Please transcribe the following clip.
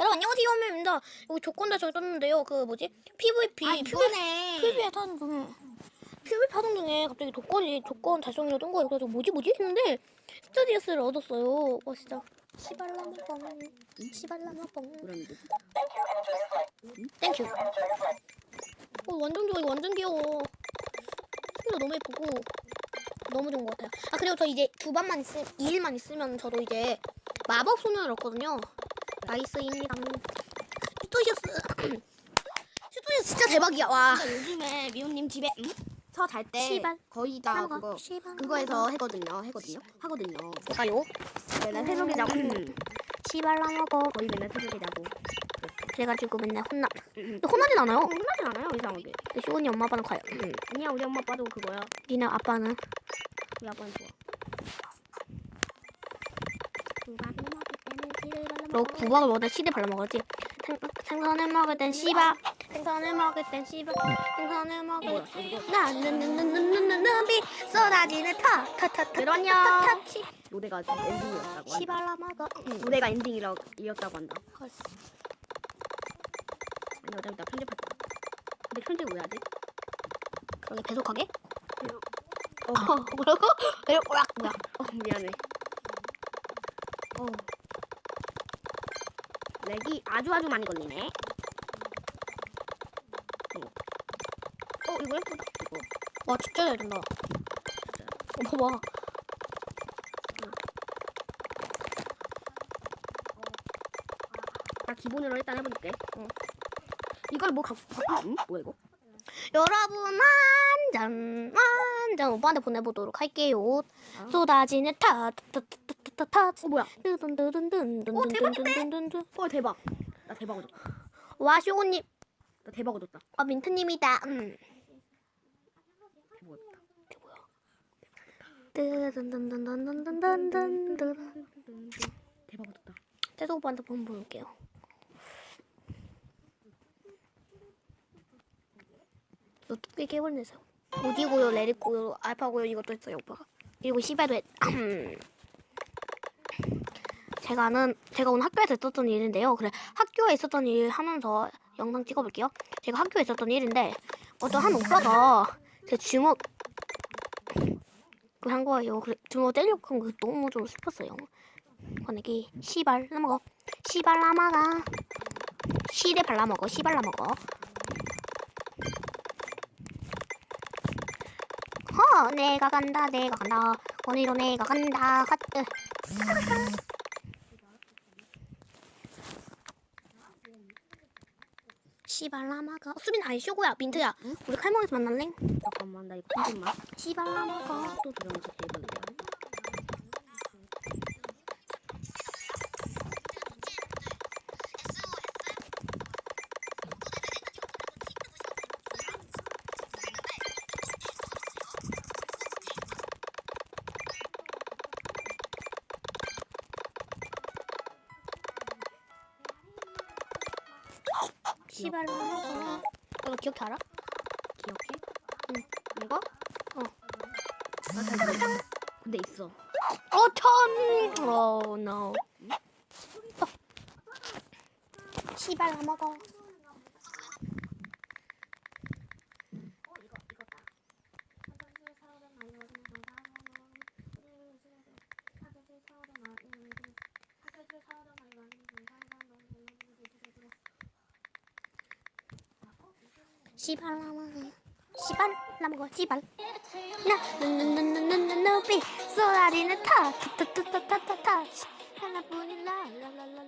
여러분 안녕하세요 hom입니다. 여기 조건 달성이 떴는데요. 그 뭐지? PVP 아 이거네. PVP 하던 중에 PVP 하던 중에 갑자기 조건이 조건 달성이라 뜬 거예요. 그래서 뭐지 뭐지 했는데 스타디어스를 얻었어요. 와 진짜 시발라마 뻥 시발라마뻥 그런데 땡큐. 어 완전 좋아 완전 귀여워. 스킨도 너무 예쁘고 너무 좋은 것 같아요. 아 그리고 저 이제 두 번만 있으 2일만 있으면 저도 이제 마법 소년을 얻거든요. 나이스입니다. 슈토시어스 슈토시어스 진짜 대박이야 와. 요즘에 미호님 집에 서잘때 시발. 거의 다 시발. 그거 시발. 그거에서 해거든요. 해거든요. 하거든요. 제가요 맨날 새벽에 자고 시발 라 먹어. 거의 맨날 새벽에 자고. 그래가지고 맨날 혼나. 응. 근데 혼나진 않아요. 혼나진 않아요 이상하게. 근데 시원이 엄마 아빠는 가요. 응. 아니야 우리 엄마 아빠도 그거야. 니네 아빠는 우리 아빠는 좋아. 너 구박을 원해 시대 발라 먹었지. 생, 생선을 먹을 땐 씨발. 생선을 먹을 땐 씨발. 생선을 먹을 나는는는는는는비 쏟아지는 타타타타 그러냐. 노래가 엔딩이었다고. 씨발라 먹어. 노래가 엔딩이었다고 한다. 헐. 아니 어차피 나 편집했다. 근데 편집 왜 하지? 그러게 배속하게? 어, 어 뭐라고? 왜 뭐야 뭐야? 어 미안해. 어. 렉이 아주 아주 많이 걸리네. 어, 어 이거 예쁘다. 이거. 와 진짜 잘 된다. 진짜. 어 봐봐. 나 기본으로 일단 해볼게. 어. 이걸 뭐 갖고 응? 뭐야 이거? 여러분 완전 완전 오빠한테 보내보도록 할게요. 아. 쏟아지는 타타타타타타 어 뭐야? 든든든든든든든든든든 어 대박. 나 대박 얻었다. 와 쇼고님 나 대박 얻었다. 아 민트님이다. 음. 대박 얻었다. 든든든든든든든든든 대박 얻었다. 태소 오빠한테 한번 볼게요. 이거 뚜껑 깨버리네요. 오디고요, 레리고요, 알파고요 이것도 했어요 오빠가. 그리고 시베도 했. 제가 아는 제가 오늘 학교에서 있었던 일인데요. 그래 학교에 있었던 일 하면서 영상 찍어볼게요. 제가 학교에 있었던 일인데 어떤 한 오빠가 제 주먹 그한 거예요. 그래 주먹 때리고 한거 너무 좀 슬펐어요. 거내기 시발 라먹어 시발 라마가 시대 발라먹어 시발 라먹어 허 내가 간다 내가 간다. 오늘도 내가 간다. 하트 시발 라마가. 수빈 아니 쇼고야 민트야. 우리 칼몬에서 만날래? 잠깐만 나 이거 편집만. 시발 라마가 또 들어오면서 대박이야. 시발 라마가 너 기억해 알아? 기억해? 응. 이거? 어. 나 잘. 근데 있어. 어천 어 no 시발 안 먹어 씨발 남아가 씨발 남아가 씨발. 나눈눈눈눈눈눈비. 쏘라리는 타타타타타타타. 하나뿐인 라라라라.